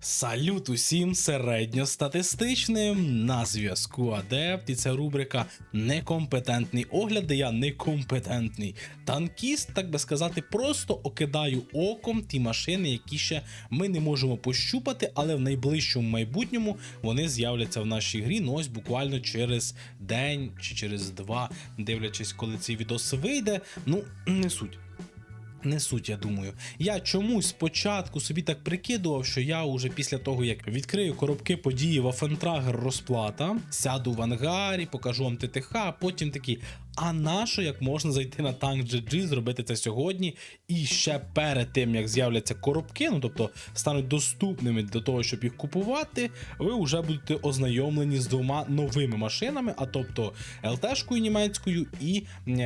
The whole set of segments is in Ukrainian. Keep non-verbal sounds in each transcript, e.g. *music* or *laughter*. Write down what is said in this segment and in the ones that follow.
Салют усім середньостатистичним на зв'язку Адепт, і це рубрика Некомпетентний огляд, де я некомпетентний танкіст, так би сказати, просто окидаю оком ті машини, які ще ми не можемо пощупати, але в найближчому майбутньому вони з'являться в нашій грі. Ну ось буквально через день чи через два, дивлячись, коли цей відос вийде. Ну, не суть. Не суть, я думаю. Я чомусь спочатку собі так прикидував, що я уже після того, як відкрию коробки події в Афентрагер розплата, сяду в ангарі, покажу вам ТТХ, а потім такий. А нащо як можна зайти на танк GG, зробити це сьогодні, і ще перед тим як з'являться коробки, ну тобто стануть доступними для того, щоб їх купувати, ви вже будете ознайомлені з двома новими машинами, а тобто ЛТшкою німецькою і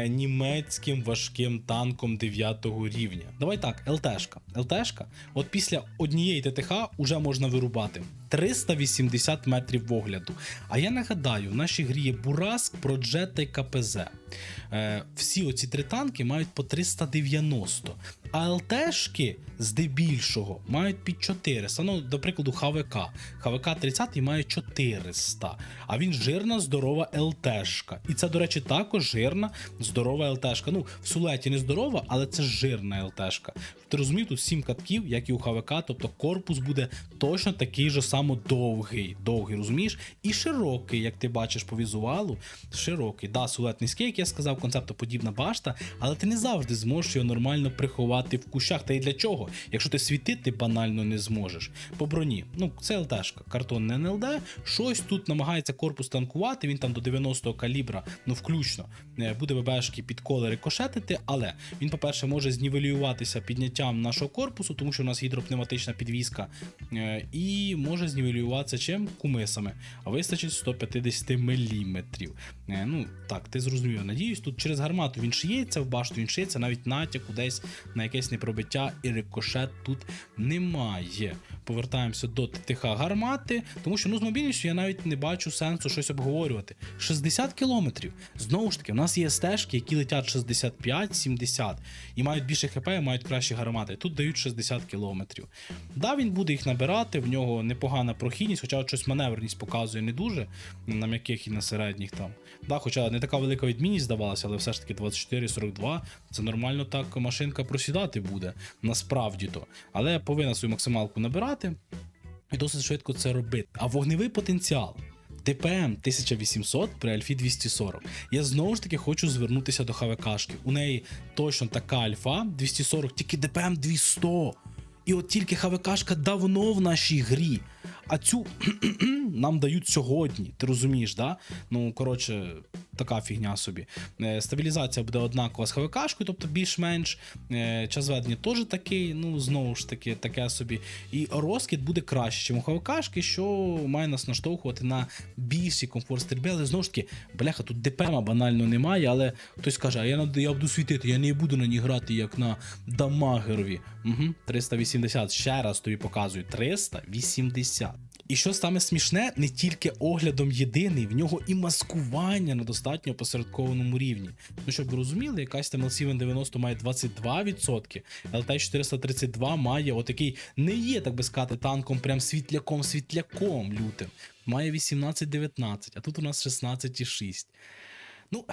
німецьким важким танком 9 рівня. Давай так, ЛТшка. ЛТшка, от після однієї ТТХ вже можна вирубати 380 метрів огляду. А я нагадаю, в нашій грі є Бураск, Проджета і КПЗ. Е, всі оці три танки мають по 390. А ЛТшки здебільшого мають під 400. Ну, до прикладу, ХВК. ХВК 30 має 400. А він жирна, здорова ЛТшка. І це, до речі, також жирна, здорова ЛТшка. Ну, в сулеті не здорова, але це жирна ЛТшка. Ти розумів, тут 7 катків, як і у ХВК, тобто корпус буде точно такий же само довгий. Довгий, розумієш? І широкий, як ти бачиш по візуалу. Широкий. Да, сулет низький, як я сказав, концептоподібна башта, але ти не завжди зможеш його нормально приховати в кущах. Та й для чого? Якщо ти світити банально не зможеш. По броні, ну це ЛТшка, картон не НЛД. Щось тут намагається корпус танкувати. Він там до 90-го калібра, ну включно, е, буде ВБшки під колери рикошетити, але він, по-перше, може знівелюватися підняттям нашого корпусу, тому що у нас гідропневматична підвізка, е, і може знівелюватися чим кумисами. А вистачить 150 мм. Ну так, ти зрозумів. Надіюсь, тут через гармату він шиється в башту, він шиється, навіть натяку десь на якесь непробиття і рикошет тут немає. Повертаємося до ТТХ гармати, тому що ну з мобільністю я навіть не бачу сенсу щось обговорювати. 60 кілометрів. Знову ж таки, в нас є стежки, які летять 65-70 і мають більше хп, і мають кращі гармати. Тут дають 60 кілометрів. Да, він буде їх набирати, в нього непогана прохідність, хоча щось маневреність показує не дуже на м'яких і на середніх там. Да, хоча не така велика відмінність здавалася, але все ж таки 24-42 це нормально так машинка просідати буде. Насправді то. Але повинна свою максималку набирати і досить швидко це робити. А вогневий потенціал. ТПМ 1800 при Альфі 240. Я знову ж таки хочу звернутися до ХВКшки. У неї точно така альфа 240, тільки ДПМ 200. І от тільки ХВКшка давно в нашій грі. А цю *clears throat* нам дають сьогодні. Ти розумієш, да? Ну, коротше, така фігня собі. Е, Стабілізація буде однакова з ХВКшкою, тобто більш-менш. Е, Час ведення теж такий, ну, знову ж таки, таке собі. І розкид буде краще, ніж у ХВКшки, що має нас наштовхувати на більший комфорт стрільби. Але знову ж таки, бляха, тут ДПМа банально немає, але хтось каже, а я, я буду світити, я не буду на ній грати, як на дамагерові. Угу, 380. Ще раз тобі показую. 380. І що саме смішне, не тільки оглядом єдиний, в нього і маскування на достатньо посередкованому рівні. Ну, щоб ви розуміли, якась там L790 має 22%, LT432 має отакий, не є, так би сказати, танком прям світляком-світляком лютим. Має 18-19, а тут у нас 16,6. Ну,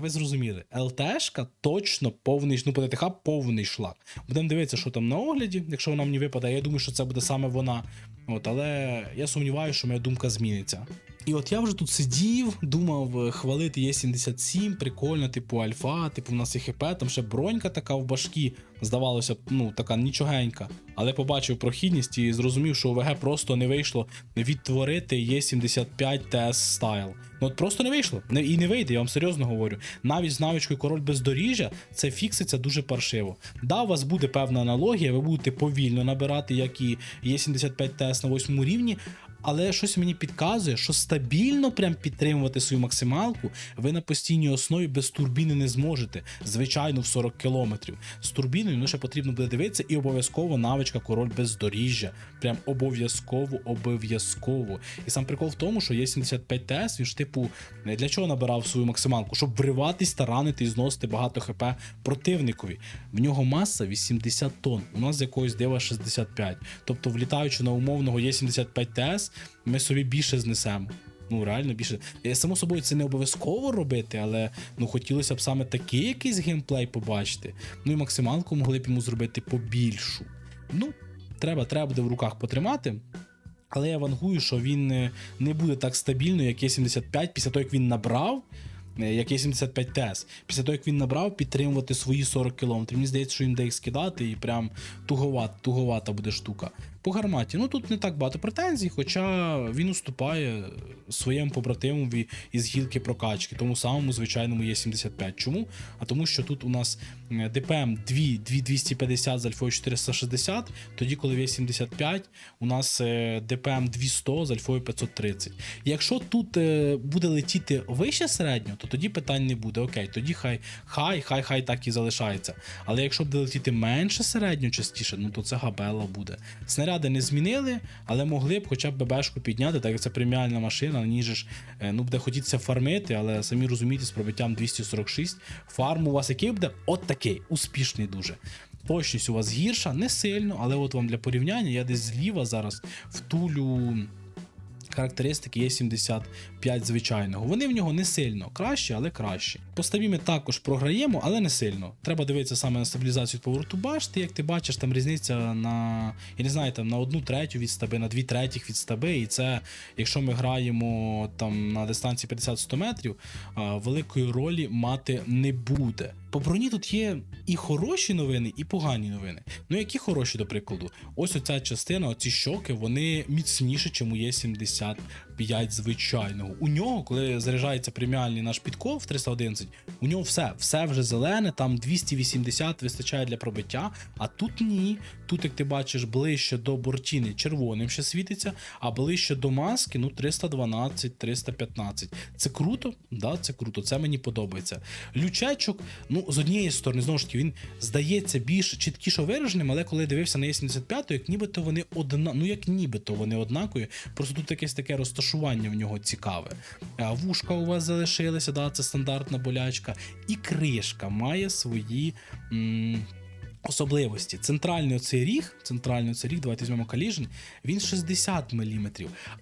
ви зрозуміли, ЛТшка точно повний, ну, по повний шлак. Будемо дивитися, що там на огляді, якщо вона мені випадає, я думаю, що це буде саме вона. От, але я сумніваюся, що моя думка зміниться. І от я вже тут сидів, думав е, хвалити Є77, прикольно, типу альфа, типу в нас і хп, там ще бронька така в башкі, здавалося, б, ну така нічогенька. Але побачив прохідність і зрозумів, що ОВГ просто не вийшло відтворити Є75 TS Style. Ну от просто не вийшло. І не вийде, я вам серйозно говорю. Навіть з навичкою король бездоріжжя це фікситься дуже паршиво. Да, у вас буде певна аналогія, ви будете повільно набирати, як і Є75 TS на 8 рівні. Але щось мені підказує, що стабільно прям підтримувати свою максималку ви на постійній основі без турбіни не зможете. Звичайно, в 40 кілометрів. З турбіною ну, ще потрібно буде дивитися, і обов'язково навичка король бездоріжжя. Прям обов'язково, обов'язково. І сам прикол в тому, що є 75 ТС, він ж типу для чого набирав свою максималку, щоб вриватись, таранити і зносити багато хп противникові. В нього маса 80 тонн, у нас з якогось дива 65. Тобто, влітаючи на умовного є 75 ТС, ми собі більше знесемо. Ну, реально більше. Е, Само собою, це не обов'язково робити, але ну хотілося б саме такий якийсь геймплей побачити. Ну і максималку могли б йому зробити побільшу. Ну, треба, треба буде в руках потримати. Але я вангую, що він е, не буде так стабільно, як є 75, після того, як він набрав. е, Як є 75 ТЕС. Після того, як він набрав, підтримувати свої 40 км. Мені здається, що він буде їх скидати і прям туговат, туговата буде штука. По гарматі, ну тут не так багато претензій, хоча він уступає своєму побратимові із гілки прокачки, тому самому звичайному є 75. Чому? А тому, що тут у нас е, ДПМ 2, 250 з альфою 460, тоді, коли є 75, у нас е, ДПМ 200 з альфою 530. Якщо тут е, буде летіти вище середнього, то тоді питань не буде. Окей, тоді хай, хай, хай, хай так і залишається. Але якщо буде летіти менше середнього частіше, ну то це габела буде. Снаряди не змінили, але могли б хоча б ББшку підняти, так як це преміальна машина, на ж е, ну, буде хотітися фармити, але самі розумієте, з пробиттям 246 фарм у вас який буде? От такий, успішний дуже. Точність у вас гірша, не сильно, але от вам для порівняння, я десь зліва зараз втулю характеристики є 75 звичайного. Вони в нього не сильно кращі, але кращі. По стабі ми також програємо, але не сильно. Треба дивитися саме на стабілізацію повороту башти. Як ти бачиш, там різниця на я не знаю, там на одну третю від стаби, на дві третіх від стаби. І це, якщо ми граємо там на дистанції 50-100 метрів, великої ролі мати не буде. По броні тут є і хороші новини, і погані новини. Ну які хороші, до прикладу, ось оця частина, оці щоки, вони міцніші, чим у Є70 5 звичайного. У нього, коли заряджається преміальний наш підков 311, у нього все, все вже зелене, там 280 вистачає для пробиття. А тут ні. Тут, як ти бачиш, ближче до бортіни червоним ще світиться, а ближче до маски ну 312-315. Це круто, да, це круто, це мені подобається. Лючечок, ну, з однієї сторони, знову ж таки, він здається більш чіткіше вираженим, але коли дивився на Е75, як нібито вони одна, ну як нібито вони однакові, просто тут якесь таке розташування в нього цікаве. Вушка у вас залишилися, да, це стандартна болячка, і кришка має свої. М- Особливості. Центральний оцей ріг, центральний оцей ріг, давайте візьмемо Collision, він 60 мм.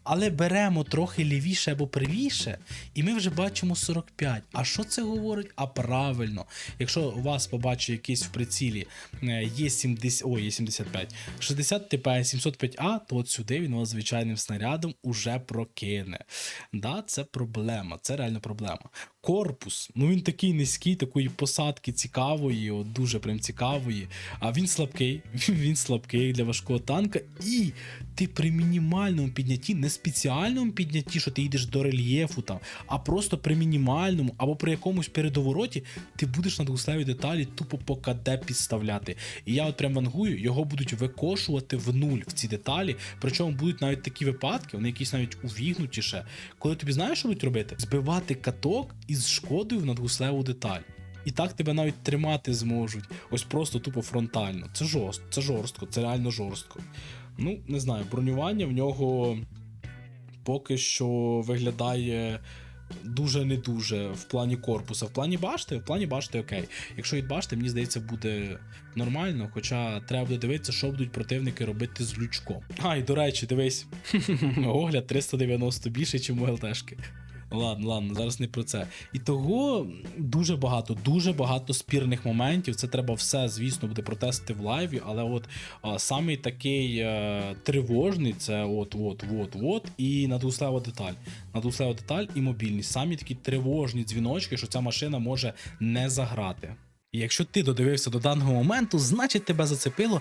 Але беремо трохи лівіше або правіше, і ми вже бачимо 45. А що це говорить? А правильно, якщо у вас побачить якийсь в прицілі е, є 70, ой, є 75, 60 ТП 705А, то от сюди він вас звичайним снарядом уже прокине. Да, це проблема, це реально проблема. Корпус, ну він такий низький, такої посадки цікавої, от дуже прям цікавої. А він слабкий, *laughs* він слабкий для важкого танка. І ти при мінімальному піднятті, не спеціальному піднятті, що ти йдеш до рельєфу там, а просто при мінімальному або при якомусь передовороті, ти будеш на двуслеві деталі тупо по КД підставляти. І я от прям вангую, його будуть викошувати в нуль в ці деталі. Причому будуть навіть такі випадки, вони якісь навіть увігнутіше. Коли тобі знаєш, що будуть робити? Збивати каток із шкодою на двуслеву деталь. І так тебе навіть тримати зможуть. Ось просто тупо фронтально. Це жорстко, це жорстко, це реально жорстко. Ну, не знаю, бронювання в нього поки що виглядає дуже не дуже в плані корпуса. В плані башти, в плані башти окей. Якщо від башти, мені здається, буде нормально, хоча треба буде дивитися, що будуть противники робити з лючком. А, і до речі, дивись, *laughs* огляд 390 більше, ніж у ЛТшки. Ладно, ладно, зараз не про це. І того дуже багато, дуже багато спірних моментів. Це треба все, звісно, буде протестити в лайві, але от а, самий такий е, тривожний це от, от, от, от, і надуслева деталь. Надуслева деталь і мобільність. Самі такі тривожні дзвіночки, що ця машина може не заграти. І якщо ти додивився до даного моменту, значить тебе зацепило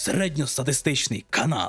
середньостатистичний канал.